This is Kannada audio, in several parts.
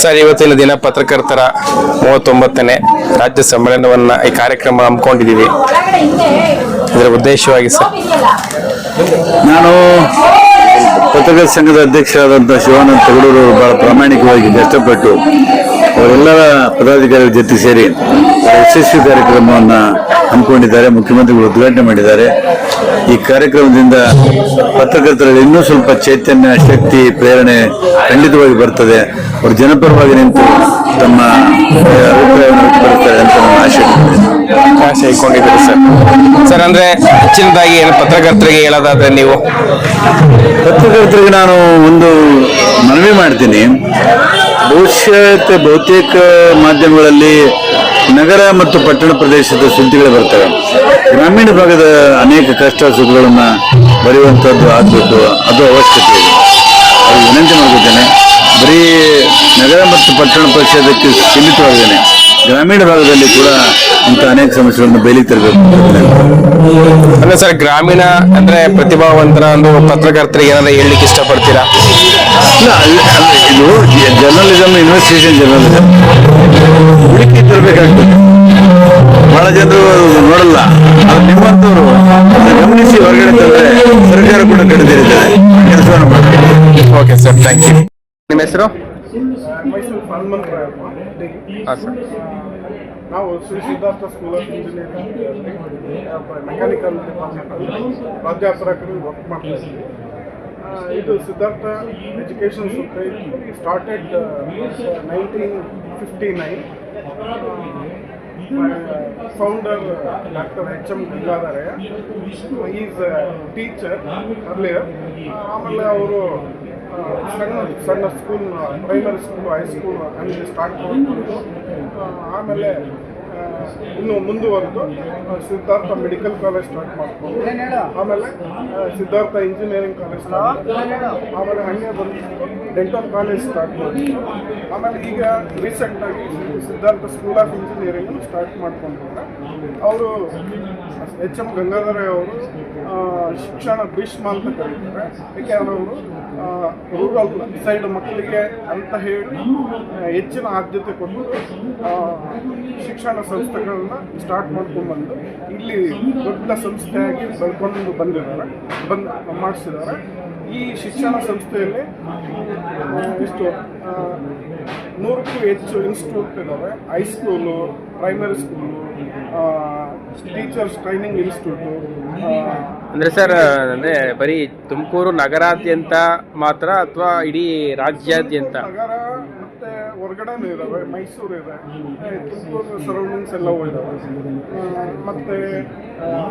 ಸರ್, ಇವತ್ತಿನ ದಿನ ಪತ್ರಕರ್ತರ ಮೂವತ್ತೊಂಬತ್ತನೇ ರಾಜ್ಯ ಸಮ್ಮೇಳನವನ್ನ ಈ ಕಾರ್ಯಕ್ರಮ ಹಮ್ಮಿಕೊಂಡಿದ್ದೀವಿ. ಇದರ ಉದ್ದೇಶವಾಗಿ ಸರ್. ನಾನು ಪತ್ರಕರ್ತ ಸಂಘದ ಅಧ್ಯಕ್ಷರಾದಂಥ ಶಿವಾನಂದ ತಗಡೂರು ಬಹಳ ಪ್ರಾಮಾಣಿಕವಾಗಿ ಕಷ್ಟಪಟ್ಟು ಅವರೆಲ್ಲರ ಪದಾಧಿಕಾರಿಗಳ ಜೊತೆ ಸೇರಿ ಯಶಸ್ವಿ ಕಾರ್ಯಕ್ರಮವನ್ನು ಹಮ್ಮಿಕೊಂಡಿದ್ದಾರೆ ಮುಖ್ಯಮಂತ್ರಿಗಳು ಉದ್ಘಾಟನೆ ಮಾಡಿದ್ದಾರೆ. ಈ ಕಾರ್ಯಕ್ರಮದಿಂದ ಪತ್ರಕರ್ತರಲ್ಲಿ ಇನ್ನೂ ಸ್ವಲ್ಪ ಚೈತನ್ಯ ಶಕ್ತಿ ಪ್ರೇರಣೆ ಖಂಡಿತವಾಗಿ ಬರ್ತದೆ. ಅವರು ಜನಪರವಾಗಿ ನಿಂತು ತಮ್ಮ ಅಭಿಪ್ರಾಯವನ್ನು ವ್ಯಕ್ತಪಡಿಸ್ತಾರೆ ಅಂತ ನಾನು ಆಶೆ ಇಟ್ಕೊಂಡಿದ್ದೀರಿ ಸರ್. ಸರ್ ಅಂದ್ರೆ ಹೆಚ್ಚಿನದಾಗಿ ಏನು ಪತ್ರಕರ್ತರಿಗೆ ಹೇಳೋದಾದ್ರೆ ನೀವು? ಪತ್ರಕರ್ತರಿಗೆ ನಾನು ಒಂದು ಮನವಿ ಮಾಡ್ತೀನಿ. ಬಹುಶಃ ಬಹುತೇಕ ಮಾಧ್ಯಮಗಳಲ್ಲಿ ನಗರ ಮತ್ತು ಪಟ್ಟಣ ಪ್ರದೇಶದ ಸುದ್ದಿಗಳು ಬರ್ತವೆ. ಗ್ರಾಮೀಣ ಭಾಗದ ಅನೇಕ ಕಷ್ಟ ಸುಖಗಳನ್ನು ಬರೆಯುವಂಥದ್ದು ಆಗಬೇಕು ಅದು ಅವಶ್ಯಕತೆ ಇದೆ. ಅದು ವಿನಂತಿ ಮಾಡಿದ್ದೇನೆ ಬರೀ ನಗರ ಮತ್ತು ಪಟ್ಟಣ ಪ್ರದೇಶಕ್ಕೆ ಸೀಮಿತವಾಗಿದ್ದೇನೆ. ಗ್ರಾಮೀಣ ಭಾಗದಲ್ಲಿ ಕೂಡ ಇಂಥ ಅನೇಕ ಸಮಸ್ಯೆಗಳನ್ನು ಬಯಲಿಗೆ ತರಬೇಕು. ಅಂದ್ರೆ ಸರ್ ಗ್ರಾಮೀಣ ಅಂದ್ರೆ ಪ್ರತಿಭಾವಂತರ ಒಂದು ಪತ್ರಕರ್ತರಿಗೆ ಏನಾದ್ರು ಹೇಳಲಿಕ್ಕೆ ಇಷ್ಟಪಡ್ತೀರಾ? ಇಲ್ಲ ಅಲ್ಲ- ಅಲ್ಲ, ಇದು ಜರ್ನಲಿಸಮ್ ಇನ್ವೆಸ್ಟಿಗೇಷನ್ ಜರ್ನಲಿಸಮ್ ಹುಡುಕಿ ತರಬೇಕಾಗ್ತದೆ ಬಹಳ ಜನರು ನೋಡಲ್ಲ. ಅದು ನಿಮ್ಮಂತವರು ಗಮನಿಸಿ ಹೊರಗಡೆ ತಂದ್ರೆ ಸರ್ಕಾರ ಕೂಡ ಕಡಿದಿರುತ್ತದೆ ಕೆಲಸವನ್ನು ಮಾಡ್ತಾರೆ ಓಕೆ ಸರ್ ಥ್ಯಾಂಕ್ ಯು ನಿಮ್ಮ ಹೆಸರು? ಹಾಂ ಸರ್ ನಾವು Shri Siddhartha school of engineering mechanical department ಪ್ರಾಧ್ಯಾಪಕರು ವರ್ಕ್ ಮಾಡ್ತಾ ಇದ್ದೀವಿ ಇದು Siddhartha education society started nineteen fifty nine founder doctor H M Gangadharaiah is teacher ಅಲ್ಲಿ ಆಮೇಲೆ ಅವರು ಸಣ್ಣ ಸಣ್ಣ school primary school high school ಅಲ್ಲಿ ಸ್ಟಾರ್ಟ್ ಮಾಡಿಕೊಂಡು ಆಮೇಲೆ ಇನ್ನು ಮುಂದುವರೆದು ಸಿದ್ಧಾರ್ಥ ಮೆಡಿಕಲ್ ಕಾಲೇಜ್ ಸ್ಟಾರ್ಟ್ ಮಾಡ್ಕೊಂಡು ಆಮೇಲೆ ಸಿದ್ಧಾರ್ಥ ಇಂಜಿನಿಯರಿಂಗ್ ಕಾಲೇಜ್ ಸ್ಟಾರ್ಟ್ ಆಮೇಲೆ ಹಾಗೆ ಬಂದು ಡೆಂಟಲ್ ಕಾಲೇಜ್ ಸ್ಟಾರ್ಟ್ ಮಾಡಿ ಆಮೇಲೆ ಈಗ ರೀಸೆಂಟಾಗಿ Siddhartha school of engineering start ಮಾಡ್ಕೊಂಡ್ರೆ. ಅವರು ಎಚ್ ಎಂ ಗಂಗಾಧರ ಅವರು ಶಿಕ್ಷಣ ಭೀಷ್ಮ ಅಂತ ಕರೀತಾರೆ. ಯಾಕೆ ಅವರು ರೂರಲ್ ಸೈಡ್ ಮಕ್ಕಳಿಗೆ ಅಂತ ಹೇಳಿ ಹೆಚ್ಚಿನ ಆದ್ಯತೆ ಕೊಟ್ಟು ಶಿಕ್ಷಣ ಸಂಸ್ಥೆಗಳನ್ನ ಸ್ಟಾರ್ಟ್ ಮಾಡ್ಕೊಂಡು ಬಂದು ಇಲ್ಲಿ ದೊಡ್ಡ ಸಂಸ್ಥೆಯಾಗಿ ಬೆಳ್ಕೊಂಡು ಬಂದಿದ್ದಾರೆ, ಬಂದು, ಮಾಡಿಸಿದ್ದಾರೆ. ಈ ಶಿಕ್ಷಣ ಸಂಸ್ಥೆಯಲ್ಲಿ ಇಷ್ಟು ನೂರಕ್ಕೂ ಹೆಚ್ಚು ಇನ್ಸ್ಟಿಟ್ಯೂಟ್ ಇದ್ದಾವೆ high school primary school teachers training institute ಅಂದ್ರೆ ಸರ್ ಅಂದರೆ ಬರೀ ತುಮಕೂರು ನಗರಾದ್ಯಂತ ಮಾತ್ರ ಅಥವಾ ಇಡೀ ರಾಜ್ಯಾದ್ಯಂತ? ನಗರ ಮತ್ತೆ ಹೊರಗಡೆನೂ ಇದಾವೆ ಮೈಸೂರು ಇದೆ. ತುಮಕೂರು ಸರೌಂಡಿಂಗ್ಸ್ ಎಲ್ಲವೂ ಇದಾವೆ. ಆ, ಮತ್ತೆ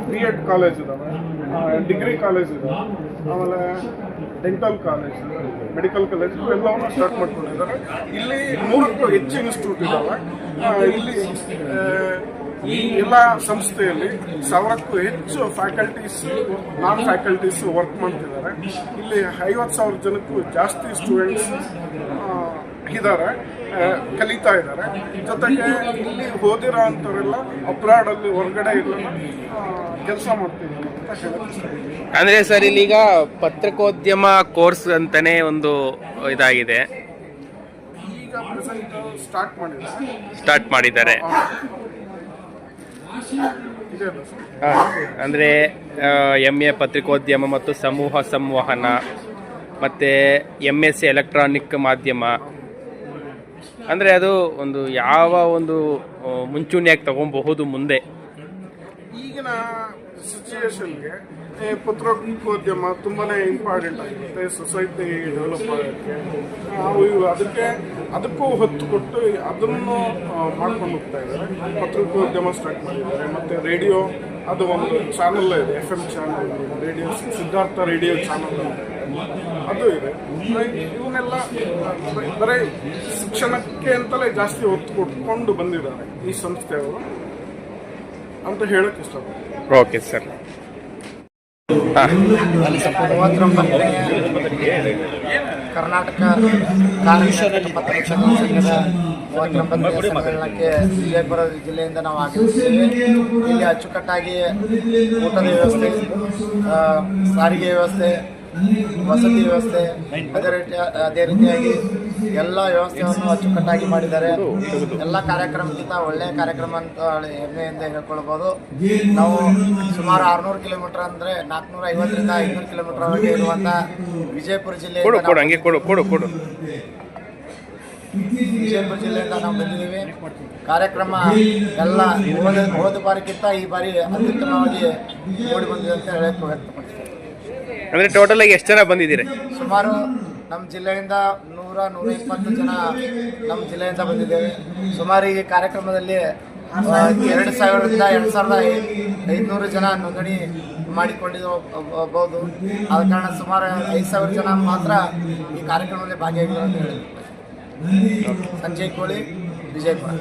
ಬಿ ಎಡ್ ಕಾಲೇಜ್ ಇದಾವೆ. ಡಿಗ್ರಿ ಕಾಲೇಜ್ ಇದೆ. ಆಮೇಲೆ ಡೆಂಟಲ್ ಕಾಲೇಜ್ ಮೆಡಿಕಲ್ ಕಾಲೇಜ್ ಎಲ್ಲವನ್ನು ಸ್ಟಾರ್ಟ್ ಮಾಡ್ಕೊಂಡಿದ್ದಾರೆ. ಇಲ್ಲಿ ನೂರಕ್ಕೂ ಹೆಚ್ಚು ಇನ್ಸ್ಟಿಟ್ಯೂಟ್ ಇದ್ದಾವೆ ಇಲ್ಲಿ ಈ ಎಲ್ಲ ಸಂಸ್ಥೆಯಲ್ಲಿ ಸಾವಿರಕ್ಕೂ ಹೆಚ್ಚು ಫ್ಯಾಕಲ್ಟೀಸ್ ನಾನ್ ಫ್ಯಾಕಲ್ಟೀಸ್ ವರ್ಕ್ ಮಾಡ್ತಿದ್ದಾರೆ. ಇಲ್ಲಿ ಐವತ್ತು ಸಾವಿರ ಜನಕ್ಕೂ ಜಾಸ್ತಿ ಸ್ಟೂಡೆಂಟ್ಸ್ ಇದ್ದಾರೆ ಕಲಿತಾ ಇದ್ದಾರೆ. ಜೊತೆಗೆ ಇಲ್ಲಿ ಓದಿರೋ ಅಂಥವರೆಲ್ಲ ಅಬ್ರಾಡಲ್ಲಿ ಹೊರಗಡೆ ಇಲ್ಲ ಕೆಲಸ ಮಾಡ್ತಿದ್ದಾರೆ ಅಂತ ಇಷ್ಟಪಡ್ತೀನಿ. ಅಂದ್ರೆ ಸರ್ ಇಲ್ಲಿಗ ಪತ್ರಿಕೋದ್ಯಮ ಕೋರ್ಸ್ ಅಂತಲೇ ಒಂದು ಇದಾಗಿದೆ. ಈಗ ಪ್ರೆಸೆಂಟ್ ಸ್ಟಾರ್ಟ್ ಮಾಡಿದ್ದಾರೆ. ಸ್ಟಾರ್ಟ್ ಮಾಡಿದ್ದಾರೆ. ಅಂದ್ರೆ ಎಂ ಎ ಪತ್ರಿಕೋದ್ಯಮ ಮತ್ತು ಸಮೂಹ ಸಂವಹನ, ಮತ್ತು ಎಂ ಎಸ್ ಸಿ ಎಲೆಕ್ಟ್ರಾನಿಕ್ ಮಾಧ್ಯಮ. ಅಂದರೆ ಅದು ಒಂದು ಯಾವ ಒಂದು ಮುಂಚೂಣಿಯಾಗಿ ತಗೊಬಹುದು ಮುಂದೆ. ಈಗಿನ ಸಿಚುಯೇಷನ್ಗೆ ಪತ್ರಿಕೋದ್ಯಮ ತುಂಬಾ ಇಂಪಾರ್ಟೆಂಟ್ ಆಗಿರುತ್ತೆ ಸೊಸೈಟಿ ಡೆವಲಪ್ ಆಗುತ್ತೆ ನಾವು ಅದಕ್ಕೆ, ಅದಕ್ಕೂ ಹೊತ್ತು ಕೊಟ್ಟು ಅದನ್ನು ಮಾಡ್ಕೊಂಡು ಹೋಗ್ತಾ ಇದ್ದಾರೆ. ಪತ್ರಿಕೋದ್ಯಮ ಸ್ಟಾರ್ಟ್ ಮಾಡಿದ್ದಾರೆ. ಮತ್ತು ರೇಡಿಯೋ ಅದು ಒಂದು ಚಾನಲ್ ಇದೆ F M channel radio Siddhartha radio channel. ಅದು ಇದೆ. ಇವನ್ನೆಲ್ಲ, ಬರೀ ಶಿಕ್ಷಣಕ್ಕೆ ಅಂತಲೇ ಜಾಸ್ತಿ ಒತ್ತು ಕೊಟ್ಕೊಂಡು ಬಂದಿದ್ದಾರೆ ಈ ಸಂಸ್ಥೆಯವರು ಅಂತ ಹೇಳಕ್ ಇಷ್ಟಪಡ್ತೀನಿ. ಓಕೆ ಸರ್ ಕರ್ನಾಟಕ ಕಾನೂನು ಪತ್ರಕರ್ತರ ಸಂಘದ ಮೂವತ್ತೊಂಬತ್ತನೇ ಸಮ್ಮೇಳನಕ್ಕೆ ವಿಜಯಪುರ ಜಿಲ್ಲೆಯಿಂದ ನಾವು ಆಗಮಿಸಿದ್ದೇವೆ ಇಲ್ಲಿ ಅಚ್ಚುಕಟ್ಟಾಗಿ ಊಟದ ವ್ಯವಸ್ಥೆ ಸಾರಿಗೆ ವ್ಯವಸ್ಥೆ ವಸತಿ ವ್ಯವಸ್ಥೆ ಅದೇ ರೀತಿ ಅದೇ ರೀತಿಯಾಗಿ ಎಲ್ಲ ವ್ಯವಸ್ಥೆಯನ್ನು ಅಚ್ಚುಕಟ್ಟಾಗಿ ಮಾಡಿದ್ದಾರೆ. ಎಲ್ಲ ಕಾರ್ಯಕ್ರಮಕ್ಕಿಂತ ಒಳ್ಳೆಯ ಕಾರ್ಯಕ್ರಮ ಅಂತ ಹೆಮ್ಮೆ ಹೆಮ್ಮೆಯಿಂದ ಹೇಳ್ಕೊಳ್ಬೋದು. ನಾವು ಸುಮಾರು ಆರುನೂರು ಕಿಲೋಮೀಟರ್ ಅಂದರೆ ನಾಲ್ಕುನೂರ ಐವತ್ತರಿಂದ ಐನೂರು ಕಿಲೋಮೀಟರ್ ವರೆಗೆ ಇರುವಂಥ ವಿಜಯಪುರ ಜಿಲ್ಲೆ ಜಿಲ್ಲೆಯಿಂದ ಕೊಡು ಹಂಗೆ ಕೊಡು ಕೊಡು ಕೊಡು. ವಿಜಯಪುರ ಜಿಲ್ಲೆಯಿಂದ ನಾವು ಬಂದಿದ್ದೀವಿ. ಕಾರ್ಯಕ್ರಮ ಎಲ್ಲ ಹೋದ ಹೋದ ಬಾರಿಗಿಂತ ಈ ಬಾರಿ ಅತ್ಯುತ್ತಮವಾಗಿ ಮೂಡಿ ಬಂದಿದೆ ಅಂತ ಹೇಳಕ್ಕೆ ವ್ಯಕ್ತಪಡಿಸ್ತೀನಿ. ಅಂದ್ರೆ ಟೋಟಲ್ ಆಗಿ ಎಷ್ಟು ಜನ ಬಂದಿದ್ದೀರಿ? ಸುಮಾರು ನಮ್ಮ ಜಿಲ್ಲೆಯಿಂದ ನೂರ ನೂರ ಇಪ್ಪತ್ತು ಜನ ನಮ್ಮ ಜಿಲ್ಲೆಯಿಂದ ಬಂದಿದ್ದೇವೆ. ಸುಮಾರು ಈ ಕಾರ್ಯಕ್ರಮದಲ್ಲಿ ಎರಡು ಸಾವಿರದಿಂದ ಎರಡು ಸಾವಿರದ ಐದುನೂರು ಜನ ನೋಂದಣಿ ಮಾಡಿಕೊಂಡಿರಬಹುದು ಆದ ಕಾರಣ ಸುಮಾರು ಐದು ಸಾವಿರ ಜನ ಮಾತ್ರ ಈ ಕಾರ್ಯಕ್ರಮದಲ್ಲಿ ಭಾಗಿಯಾಗಿದ್ದಾರೆ ಅಂತ ಹೇಳಿ ಸಂಜಯ್ ಕೋಳಿ ವಿಜಯಪುರ